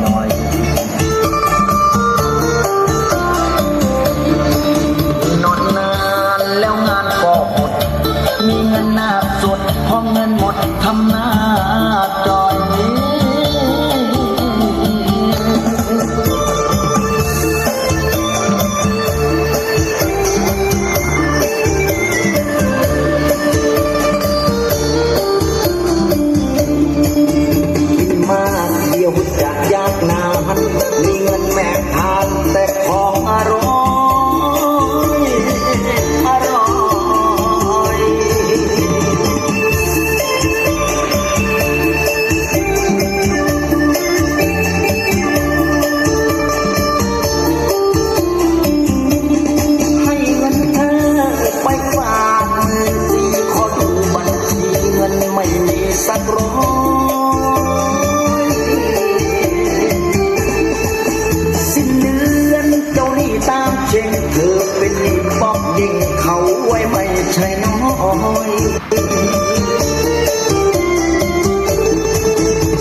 หน่อยนอนนานแล้วงานก็หด มีเงินหน้าสดพอเงินหมดทำหน้า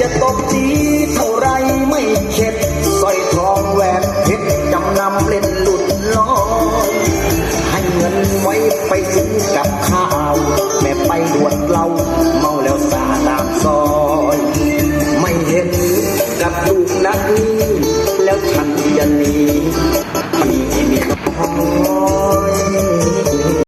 จะตบตีเท่าไรไม่เข็ดสร้อยทองแหวนเพชรจำนำเล่นหลุดลอยให้เงินไว้ไปซื้อกับข้าว แม่ไปด่วนเราเมาแล้วสาตามซอ